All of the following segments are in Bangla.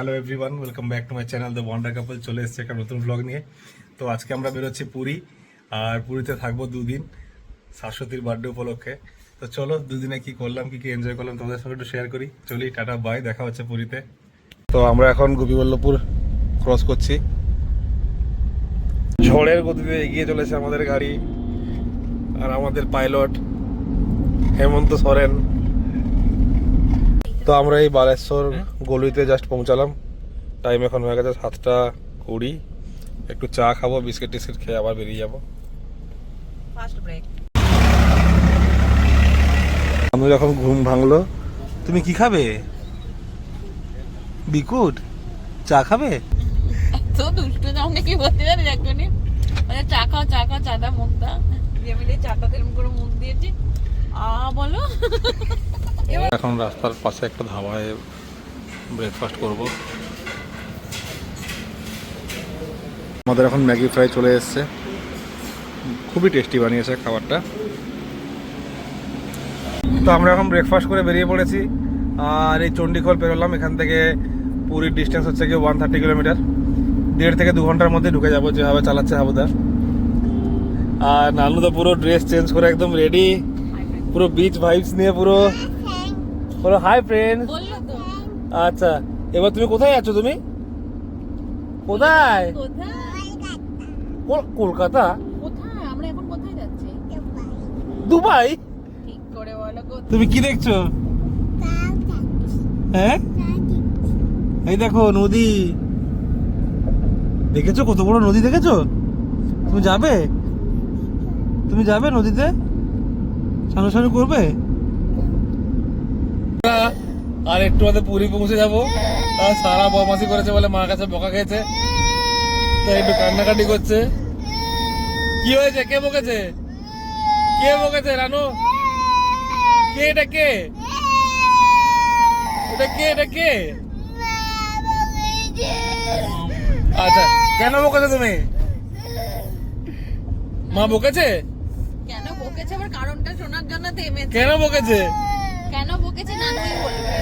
Hello everyone welcome back to my channel the wonder couple চলে এসেছে একটা নতুন ব্লগ নিয়ে। তো আজকে আমরা বেরোচ্ছি পুরী, আর পুরীতে থাকব দুদিন, শাশ্বতীর বার্থডে উপলক্ষে। তো চলো, দুদিনে কি করলাম, কি কি এনজয় করলাম, তোমাদের সঙ্গে একটু শেয়ার করি। চলি, টাটা বাই দেখা হচ্ছে পুরীতে। তো আমরা এখন গোপীবল্লভপুর ক্রস করছি। ঝড়ের গতিতে এগিয়ে চলেছে আমাদের গাড়ি, আর আমাদের পাইলট হেমন্ত সরেন। তো আমরা এই বালেশ্বর গলিতে জাস্ট পৌঁছালাম। টাইম এখন হয়ে গেছে সাতটা কুড়ি। একটু চা খাব বিস্কিট টিস্কিট খেয়ে আবার বেরিয়ে যাব। আমি যখন ঘুম ভাঙলো তুমি কি খাবে? বিকুট চা খাবে? তো দুষ্টু যাও নাকি বলতে জানি এখনই মানে চা খাও চা খাও চাটা মুখটা দিয়ে মিলে চাটা এরকম করে মুখ দিয়েছি। আ বলো। এখন রাস্তার পাশে একটা ধাবায় ব্রেকফাস্ট করব। আমাদের এখন ম্যাগি ফ্রাই চলে এসছে। খুবই টেস্টি বানিয়েছে খাবারটা। তো আমরা এখন ব্রেকফাস্ট করে বেরিয়ে পড়েছি। আর এই চণ্ডীখোল পেরোলাম। এখান থেকে পুরীর ডিস্টেন্স হচ্ছে কি ওয়ান থার্টি কিলোমিটার দেড় থেকে দু ঘণ্টার মধ্যে ঢুকে যাব, যেভাবে চালাচ্ছে হাবুদা আর নানু তো পুরো ড্রেস চেঞ্জ করে একদম রেডি পুরো বিচ ভাইবস নিয়ে পুরো বলো হাই ফ্রেন্ড আচ্ছা এবার তুমি কোথায় আছো তুমি? কোথায়? কলকাতা। কোথায়? আমরা এখন কোথায় যাচ্ছি? দুবাই। ঠিক করে বলো কোথায় তুমি কি দেখছ? হ্যাঁ? এই দেখো নদী। দেখেছ কত বড় নদী দেখেছ? তুমি যাবে? তুমি যাবে নদীতে? সানু সানু করবে? আর একটু বাদে পুরী পৌঁছে যাব। আর সারা বদমাসি করেছে বলে মার কাছে বকা খেয়েছে। তো একটু কান্নাকাটি করছে। কি হয়েছে? কে বকেছে? কে বকেছে রানু? কে এটা কে? এটা কে? এটা কে? আচ্ছা কেন বকেছে তুমি? মা বকেছে? কেন বকেছে? আবার কারণটা শোনার জন্য থেমেছে। কেন বকেছে? কেন বকেছে নানুই বলবে?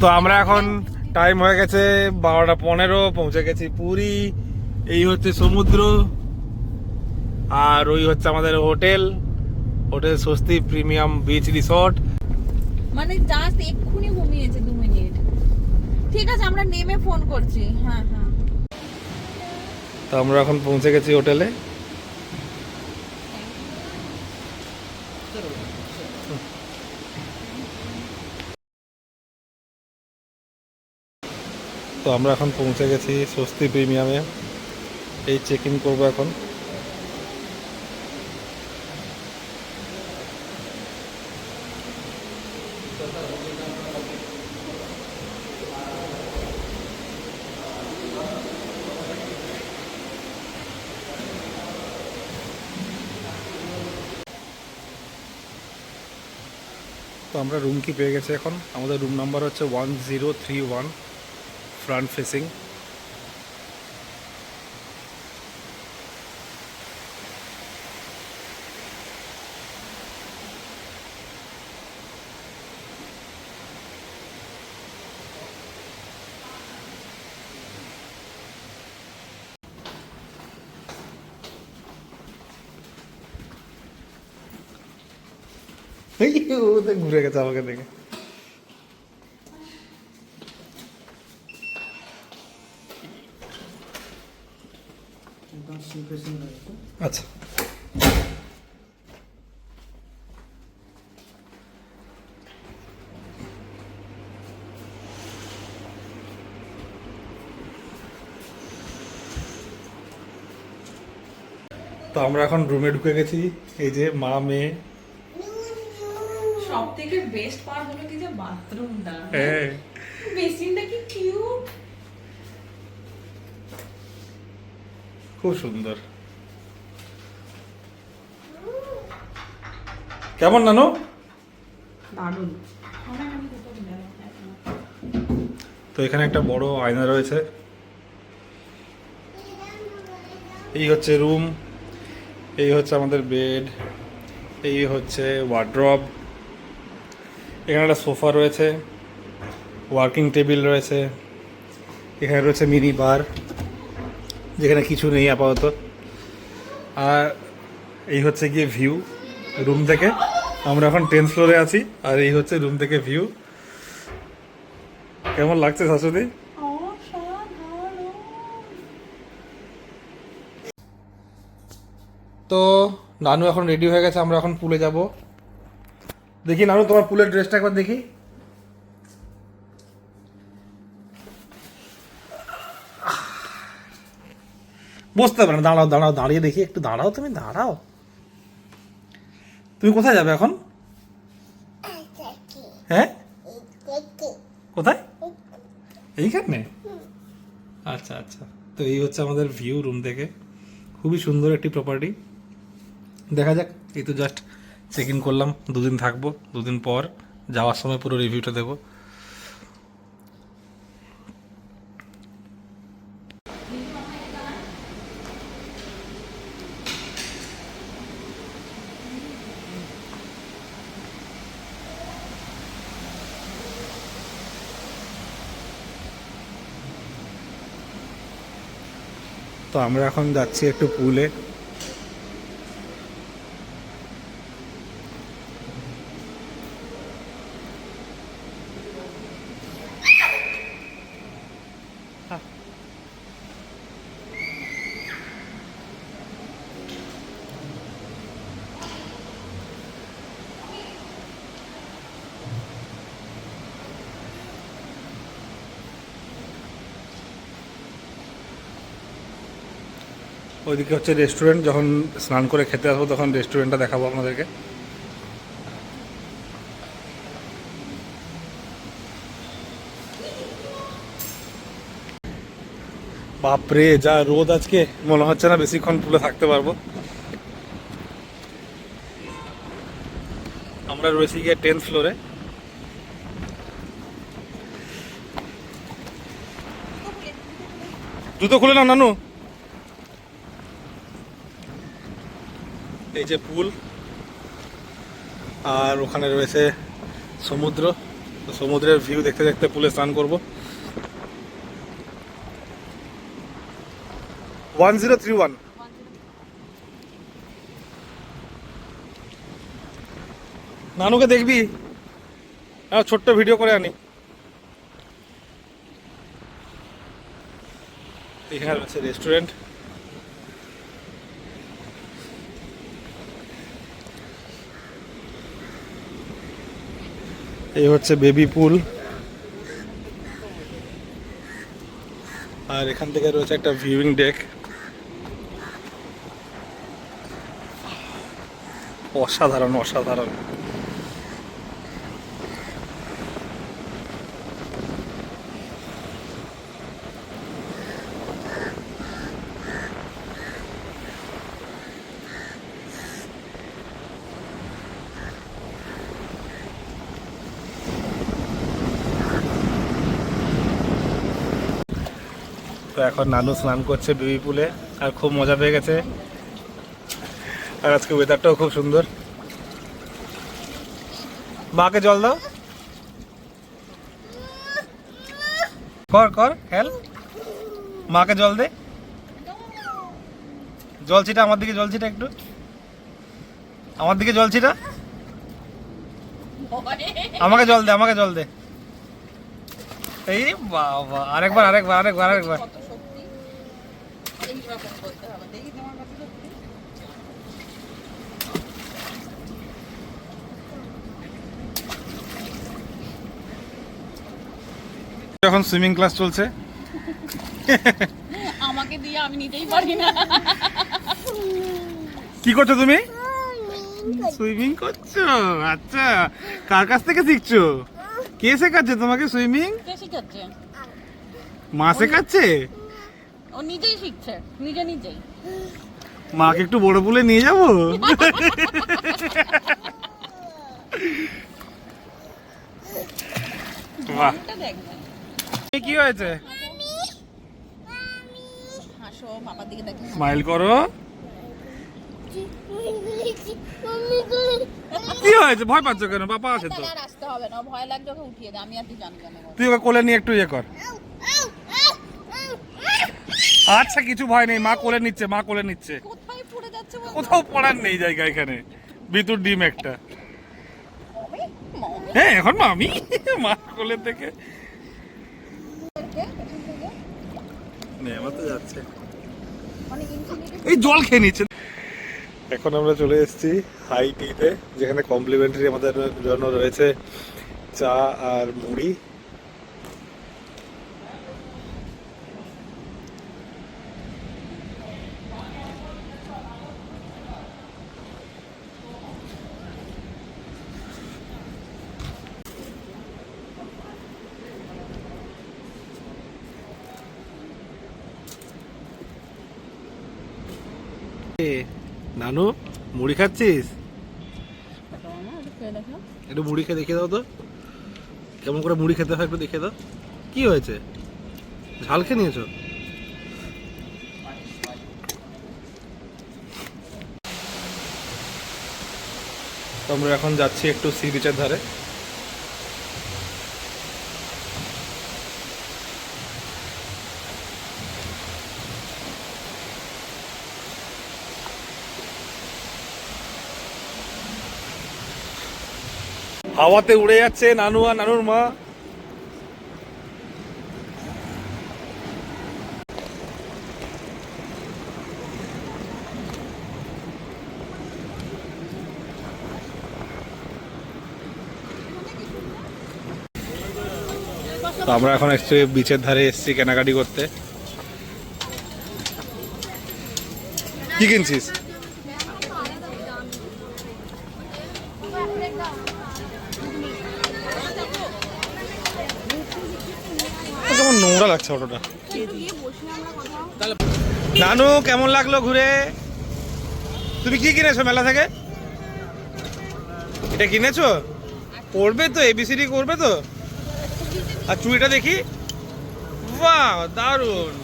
তো আমরা এখন টাইম হয়ে গেছে বারোটা পনেরো পৌঁছে গেছি পুরী। এই হচ্ছে সমুদ্র আর ওই হচ্ছে আমাদের hotel. Hotel Swasti premium beach resort. মানে জাস্ট এক্ষুনি ঘুমিয়েছে দু মিনিট। ঠিক আছে আমরা নেমে ফোন করছি। হ্যাঁ হ্যাঁ। তো আমরা এখন পৌঁছে গেছি হোটেলে। তো আমরা এখন পৌঁছে গেছি স্বস্তি প্রিমিয়ামে। এই চেক ইন করব এখন। তো আমরা রুম কি পেয়ে গেছি এখন। আমাদের রুম নাম্বার হচ্ছে one zero three one front facing ঘুরে গেছে আমাকে দেখে আচ্ছা তো আমরা এখন রুমে ঢুকে গেছি। এই যে মা মেয়ে। সব থেকে বেস্ট পার্ট হলো কি যে বাথরুমটা হ্যাঁ। বেসিনটা কি কিউট খুব সুন্দর। কেমন নানু? দারুণ। তো এখানে একটা বড় আয়না রয়েছে। এই হচ্ছে রুম এই হচ্ছে আমাদের বেড এই হচ্ছে ওয়ার্ড্রব এখানে একটা সোফা রয়েছে ওয়ার্কিং টেবিল রয়েছে, এখানে রয়েছে মিনি বার যেখানে কিছু নেই আপাতত। আর এই হচ্ছে গিয়ে ভিউ রুম থেকে। আমরা এখন টেন্থ ফ্লোরে আছি, আর এই হচ্ছে রুম থেকে ভিউ কেমন লাগছে শাশুড়ি? তো নানু এখন রেডি হয়ে গেছে, আমরা এখন পুলে যাব। দেখি নানু, তোমার পুলের ড্রেসটা একবার দেখি। বসতে পারে দাঁড়াও দাঁড়াও, দাঁড়িয়ে দেখি, একটু দাঁড়াও তুমি দাঁড়াও। তুমি কোথায় যাবে এখন? হ্যাঁ? কোথায়? এইখানে? আচ্ছা আচ্ছা। তো এই হচ্ছে আমাদের ভিউ রুম থেকে। খুবই সুন্দর একটি প্রপার্টি দেখা যাক, এই তো জাস্ট চেক ইন করলাম, দুদিন থাকব, দুদিন পর যাওয়ার সময় পুরো রিভিউটা দেবো। তো আমরা এখন যাচ্ছি একটু পুলে ওইদিকে হচ্ছে রেস্টুরেন্ট যখন স্নান করে খেতে আসব তখন রেস্টুরেন্টটা দেখাবো আপনাদেরকে। বাপরে, যা রোদ আজকে, মনে হচ্ছে না বেশিক্ষণ পুলে থাকতে পারব। আমরা রয়েছি গিয়ে টেন্থ ফ্লোরে জুতো খুলে নাও, নানু। এই যে পুল আর ওখানে রয়েছে সমুদ্র। সমুদ্রের ভিউ দেখতে দেখতে পুলে স্নান করব। ওয়ান জিরো থ্রি ওয়ান নানুকে দেখবি? হ্যাঁ ছোট্ট ভিডিও করে আনি। এখানে রয়েছে রেস্টুরেন্ট এই হচ্ছে বেবি পুল। আর এখান থেকে রয়েছে একটা ভিউইং ডেক। অসাধারণ অসাধারণ। এখন নানু স্নান করছে বেবি পুলে, আর খুব মজা পেয়ে গেছে। আর আজকে ওয়েদারটাও খুব সুন্দর। মাকে জল দাও। কর কর, খেল। মাকে জল দে। জল ছিটা, আমার দিকে জল ছিটা একটু। আমার দিকে জল ছিটা। আমাকে জল দে, আমাকে জল দে। এই বাবা, আরেকবার আরেকবার আরেকবার আরেকবার। কত সত্যি করতে হবে। দেখি তোমার কাছে সত্যি এখন সুইমিং ক্লাস চলছে। আমাকে দিয়ে আমি নিতেই পারি না। কি করছ তুমি? সুইমিং করছ। আচ্ছা। কার কাছ থেকে শিখছো? কে শেখাচ্ছে তোমাকে সুইমিং কে শিখাচ্ছে? মা শেখাচ্ছে? ও নিজেই শিখছে নিজে নিজেই। মাকে একটু বড় পুলে নিয়ে যাব? বাহ কি হয়েছে? হাসো বাবার দিকে দেখে। স্মাইল করো। কি হয়েছে? ভয় পাচ্ছ কেন? বাবা আছে তো। আসতে হবে না ভয় লাগবে ওকে উঠিয়ে দে আমি আর তুই জানব না। তুই ওকে কোলে নিয়ে একটু ইয়ে কর। আচ্ছা কিছু ভয় নেই মা কোলে নিচ্ছে মা কোলে নিচ্ছে। পড়ে যাচ্ছে কোথাও পড়ার নেই জায়গা এখানে। বিতুর ডিম একটা। হ্যাঁ এখন মামি মা কোলে থেকে। যাচ্ছে। এই জল খেয়ে নিচ্ছে। এখন আমরা চলে এসেছি হাই টিতে যেখানে কমপ্লিমেন্টারি আমাদের জন্য রয়েছে চা আর মুড়ি নানু মুড়ি খাচ্ছিস? একটু মুড়ি খেয়ে দেখে দাও তো। কেমন করে মুড়ি খেতে হয় একটু দেখে দাও। কি হয়েছে? ঝাল খেয়ে নিয়েছো? তো আমরা এখন যাচ্ছি একটু সি বিচের ধারে। হাওয়াতে উড়ে যাচ্ছে নানু আর নানুর মা। তো আমরা এখন এসছি বিচের ধারে এসছি কেনাকাটি করতে। কি কিনছিস কেমন নোংরা লাগছে অটোটা নানু, কেমন লাগল ঘুরে? তুমি কি কিনেছো মেলা থেকে? এটা কিনেছো? পড়বে তো এবিসিডি করবে তো? আর চুড়িটা দেখি। বাহ, দারুণ।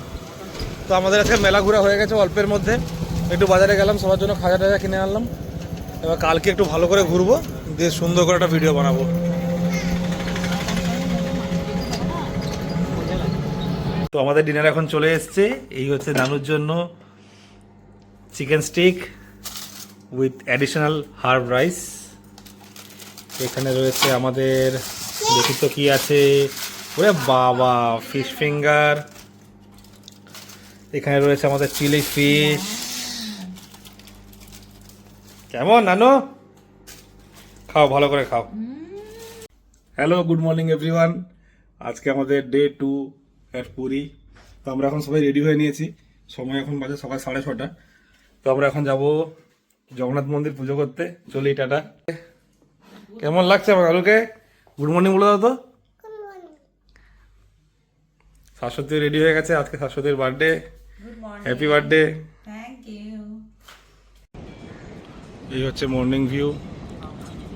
তো আমাদের আজকে মেলা ঘোরা হয়ে গেছে অল্পের মধ্যে। একটু বাজারে গেলাম, সবার জন্য খাজা টাজা কিনে আনলাম। এবার কালকে একটু ভালো করে ঘুরবো, দিয়ে সুন্দর করে একটা ভিডিও বানাবো। তো আমাদের ডিনার এখন চলে এসছে। এই হচ্ছে নানুর জন্য chicken stick with additional herb rice এখানে রয়েছে আমাদের দেখি তো কি আছে। ওরে বাবা ফিশ ফিঙ্গার এখানে রয়েছে আমাদের চিলি ফিশ কেমন নানু? খাও ভালো করে খাও। হ্যালো গুড মর্নিং এভরিওয়ান আজকে আমাদের ডে টু অ্যাট পুরী। তো আমরা এখন সবাই রেডি হয়ে নিয়েছি। সময় এখন বাজে সকাল সাড়ে ছটা। তো আমরা এখন যাব জগন্নাথ মন্দির পুজো করতে। চলি টাটা। কেমন লাগছে আমার আলুকে? গুড মর্নিং বলে দাও তো। শাশ্বতী রেডি হয়ে গেছে। আজকে শাশ্বতীর বার্থডে হ্যাপি বার্থডে এই হচ্ছে মর্নিং ভিউ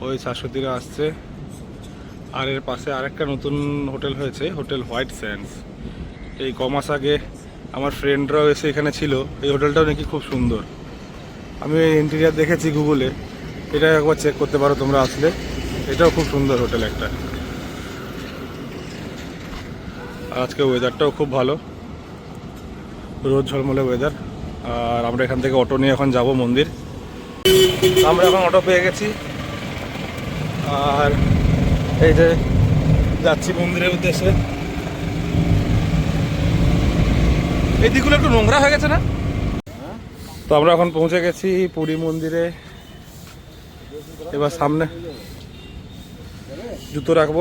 ওই শাশ্বতীরা আসছে। আর এর পাশে আরেকটা নতুন হোটেল হয়েছে হোটেল হোয়াইট স্যান্ডস এই কমাস আগে আমার ফ্রেন্ডরাও এসে এখানে ছিল। এই হোটেলটাও নাকি খুব সুন্দর। আমি ইন্টেরিয়ার দেখেছি গুগলে এটা একবার চেক করতে পারো তোমরা আসলে। এটাও খুব সুন্দর হোটেল একটা। আজকে ওয়েদারটাও খুব ভালো। রোদ ঝলমলে ওয়েদার আর আমরা এখান থেকে অটো নিয়ে এখন যাব মন্দির। আমরা এখন অটো পেয়ে গেছি। আর এই যে যাচ্ছি মন্দিরের উদ্দেশ্যে। এই দিকগুলো একটু নোংরা হয়ে গেছে না? তো আমরা এখন পৌঁছে গেছি পুরী মন্দিরে। এবার সামনে জুতো রাখব।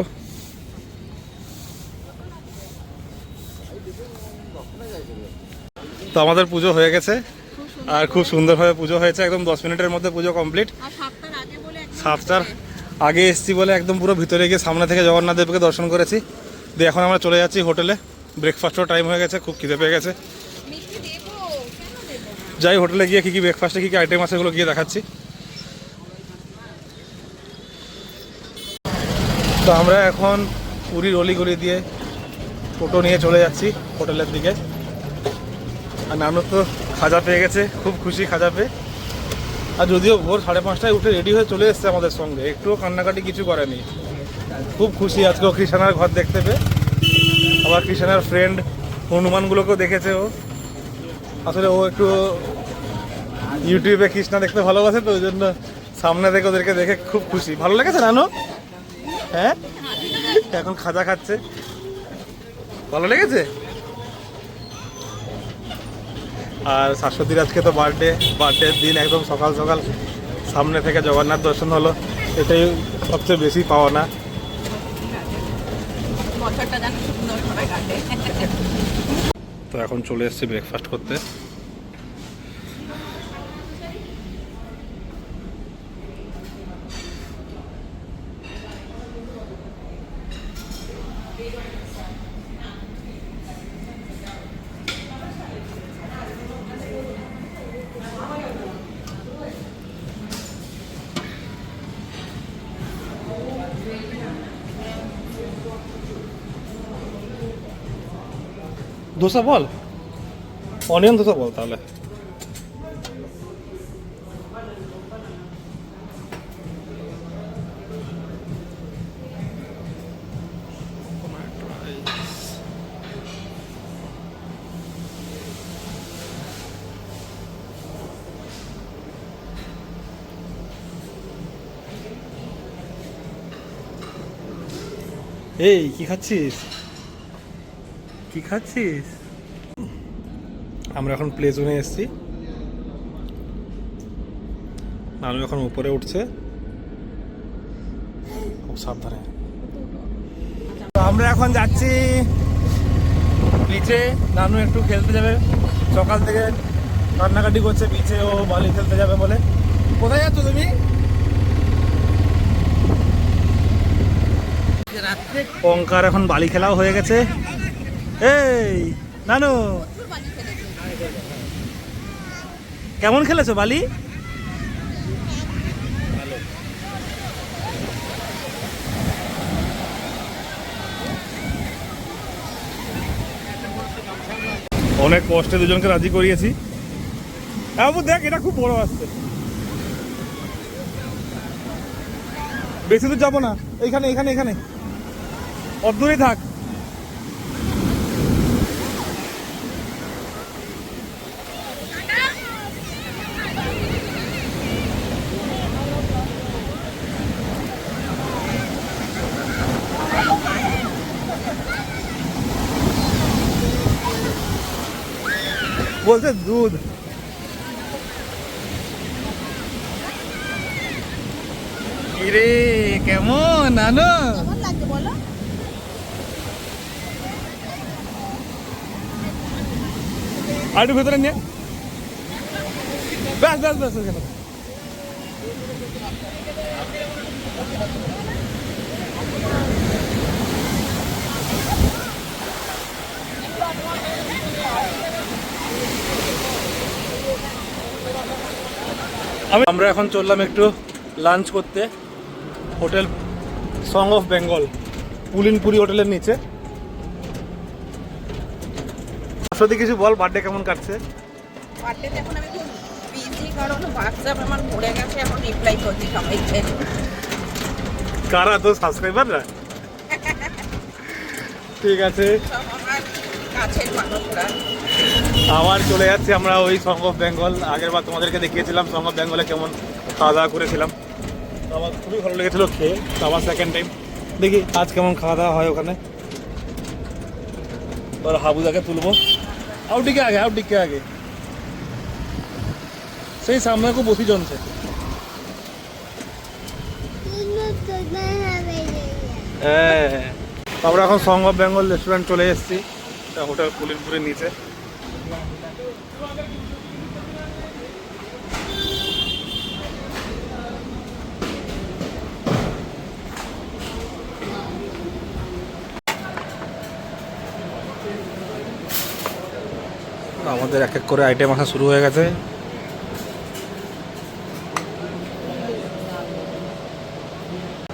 তো আমাদের পুজো হয়ে গেছে। আর খুব সুন্দরভাবে পুজো হয়েছে একদম দশ মিনিটের মধ্যে পুজো কমপ্লিট। সাতটার আগে বলে সাতটার আগে এসছি বলে একদম পুরো ভিতরে গিয়ে সামনে থেকে জগন্নাথ দেবকে দর্শন করেছি। দিয়ে এখন আমরা চলে যাচ্ছি হোটেলে। ব্রেকফাস্টও টাইম হয়ে গেছে খুব খিদে পেয়ে গেছে। যাই হোটেলে গিয়ে কী কী ব্রেকফাস্টে কী কী আইটেম আছে সেগুলো গিয়ে দেখাচ্ছি। তো আমরা এখন পুরীর অলিগলি দিয়ে টোটো নিয়ে চলে যাচ্ছি হোটেলের দিকে। আর নানু তো খাজা পেয়ে গেছে খুব খুশি খাজা পেয়ে। আর যদিও ভোর সাড়ে পাঁচটায় উঠে রেডি হয়ে চলে এসছে আমাদের সঙ্গে একটুও কান্নাকাটি কিছু করেনি। খুব খুশি আজকেও কৃষাণার ঘর দেখতে পেয়ে। আবার কৃষাণার ফ্রেন্ড হনুমানগুলোকেও দেখেছে ও। আসলে ও একটু ইউটিউবে কৃষ্ণা দেখতে ভালোবাসে তো ওই জন্য সামনে থেকে ওদেরকে দেখে খুব খুশি। ভালো লেগেছে নানু? হ্যাঁ? এখন খাজা খাচ্ছে। ভালো লেগেছে? আর শাশ্বতীর আজকে তো বার্থডে বার্থডের দিন একদম সকাল সকাল সামনে থেকে জগন্নাথ দর্শন হলো। এটাই সবচেয়ে বেশি পাওয়া না। বছরটা যেন সুন্দরভাবে কাটে। তো এখন চলে এসেছি ব্রেকফাস্ট করতে। দোসা বল? অনিয়ন দোসা বল তাহলে। এই কি খাচ্ছিস? কি খাচ্ছিস? আমরা এখন প্লে জোনে এসেছি। নানু এখন উপরে উঠছে। খুব সাবধানে। আমরা এখন যাচ্ছি। বিচে নানু একটু খেলতে যাবে। সকাল থেকে কান্নাকাটি করছে। বিচে ও বালি খেলতে যাবে বলে। কোথায় যাচ্ছ তুমি? ওঙ্কার এখন বালি খেলাও হয়ে গেছে। এই, নানু! কেমন খেলেছো, বালি? অনেক কষ্টে দুজনকে রাজি করিয়েছি। দেখ, এটা খুব বড় আসছে। বেশি দূর যাব না। এইখানে এখানে এখানে অদূরেই থাক। বলছে দুধ। কিরে কেমন? নানু? একটু ভেতরে নিয়ে। ব্যাস ব্যাস ব্যাস আমি আমরা এখন চললাম একটু লাঞ্চ করতে। হোটেল সং অফ বেঙ্গল পুলিনপুরি হোটেলের নিচে। সত্যি কিছু বল বার্থডে কেমন কাটছে? বার্থডেতে এখন আমি খুব বিজি কারণ হোয়াটসঅ্যাপ আমার ভরে গেছে এখন রিপ্লাই করছি সবাইকে। কারা তো সাবস্ক্রাইবাররা ঠিক আছে। সব আমার কাছের মানুষরা। আবার চলে যাচ্ছি আমরা ওই সং অফ বেঙ্গল আগের বার তোমাদেরকে দেখিয়েছিলাম সং অফ বেঙ্গলে কেমন খাওয়া দাওয়া করেছিলাম। তো আমার খুবই ভালো লেগেছিলো খেয়ে, তো আবার সেকেন্ড টাইম দেখি আজ কেমন খাওয়া দাওয়া হয় ওখানে। এবার হাবুদাকে তুলবো। আউটিকে আগে আউটিকে আগে। সেই সামনে খুব বসি জমছে। হ্যাঁ। আমরা এখন সং অফ বেঙ্গল রেস্টুরেন্ট চলে এসেছি। হোটেল পুলিনপুরের নিচে। আমাদের এক এক করে আইটেম আসা শুরু হয়ে গেছে।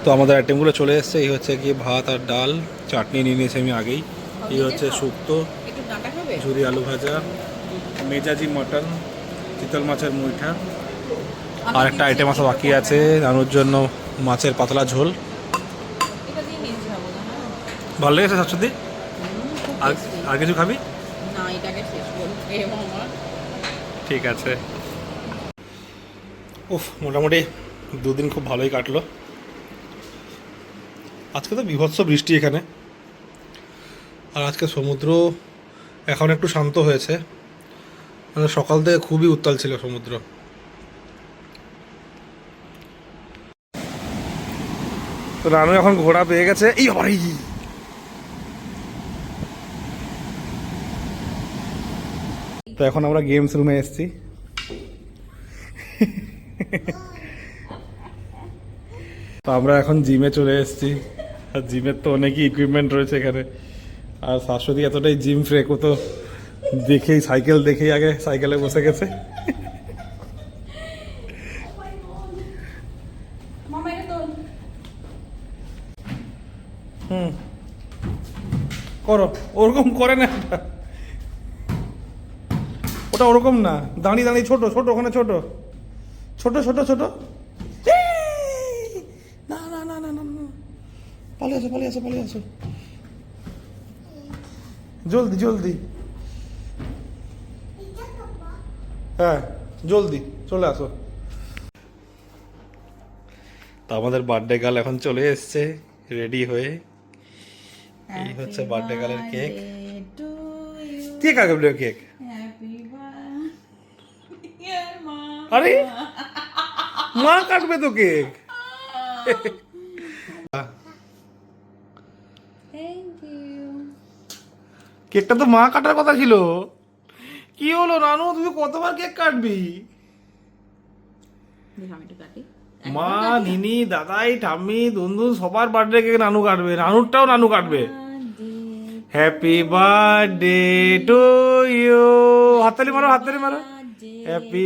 তো আমাদের আইটেমগুলো চলে এসছে এই হচ্ছে কি ভাত আর ডাল চাটনি নিয়ে নিয়েছি আমি আগেই। এই হচ্ছে শুক্তো ঝুরি আলু ভাজা মেজাজি মটন চিতল মাছের মুইঠা। আর একটা আইটেম আসা বাকি আছে রানুর জন্য মাছের পাতলা ঝোল। ভালো লেগেছে শাশুদি আর আর কিছু খাবি না এটাকে শেষ করব এ মামা ঠিক আছে। উফ, মোটামুটি দুদিন খুব ভালোই কাটলো। আজকে তো বিভৎস বৃষ্টি এখানে। আর আজকে সমুদ্র এখন একটু শান্ত হয়েছে। মানে সকাল থেকে খুবই উত্তাল ছিল সমুদ্র। তো রানু এখন ঘোড়া পেয়ে গেছে। এই আবার এই তো এখন আমরা গেমস রুমে এসেছি। তো আমরা এখন জিমে চলে এসেছি। আর জিমের তো অনেকই ইকুইপমেন্ট রয়েছে এখানে। আর শাশ্বতী এতটাই জিম ফ্রেক তো দেখেই সাইকেল দেখেই আগে সাইকেলে বসে গেছে। হুম। করো, ওরকম করে না। ওরকম না। দাঁড়িয়ে দাঁড়িয়ে ছোট ছোট ওখানে ছোট। ছোট ছোট ছোট। না না না না না পালিয়ে আসো পালিয়ে আসো পালিয়ে আসো। জলদি জলদি। হ্যাঁ জলদি চলে আসো। তো আমাদের বার্থডে গার্ল এখন চলে এসছে রেডি হয়ে। এই হচ্ছে বার্থডে গার্লের কেক কে কাটবে কেক হ্যাপি বার্থডে মা আরে মা কাটবে তো কেক। কেকটা তো মা কাটার কথা ছিল। কি হলো নানু তুমি কতবার কেক কাটবি? মা নিনি দাদাই ঠাম্মি দুন্দুন সবার বার্থডে কেক নানু কাটবে। নানুরটাও নানু কাটবে। হ্যাপি বার্থডে টু ইউ হাততালি মারো হাততালি মারো। Happy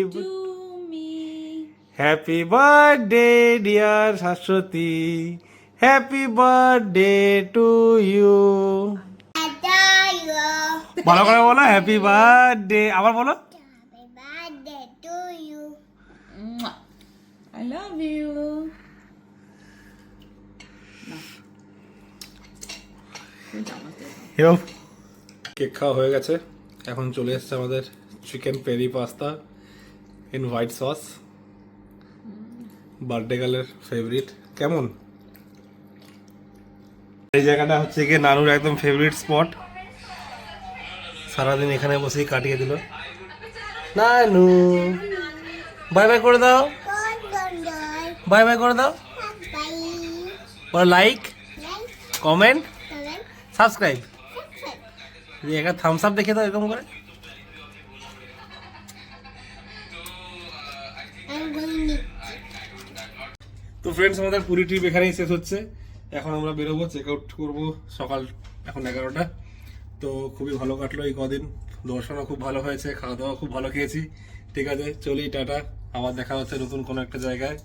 happy birthday dear Shashwati happy birthday to you ভালো করে বলো হ্যাপি বার্থডে আবার বলো। আই লাভ ইউ কেক খাওয়া হয়ে গেছে। এখন চলে এসছে আমাদের chicken peri pasta in white sauce birthday গার্লের favourite কেমন? এই জায়গাটা হচ্ছে গিয়ে নানুর একদম ফেভারিট স্পট সারাদিন এখানে বসেই কাটিয়ে দিল। নানু বাই বাই করে দাও। বাই বাই করে দাও। লাইক কমেন্ট সাবস্ক্রাইব একটা থামস আপ দেখে দাও এরকম করে। ফ্রেন্ডস আমাদের পুরী ট্রিপ এখানেই শেষ হচ্ছে। এখন আমরা বেরোবো চেক আউট করব সকাল এখন এগারোটা। তো খুবই ভালো কাটলো এই কদিন। দর্শনও খুব ভালো হয়েছে খাওয়া দাওয়া খুব ভালো খেয়েছি। ঠিক আছে, চলি, টাটা। আবার দেখা হচ্ছে নতুন কোনো একটা জায়গায়।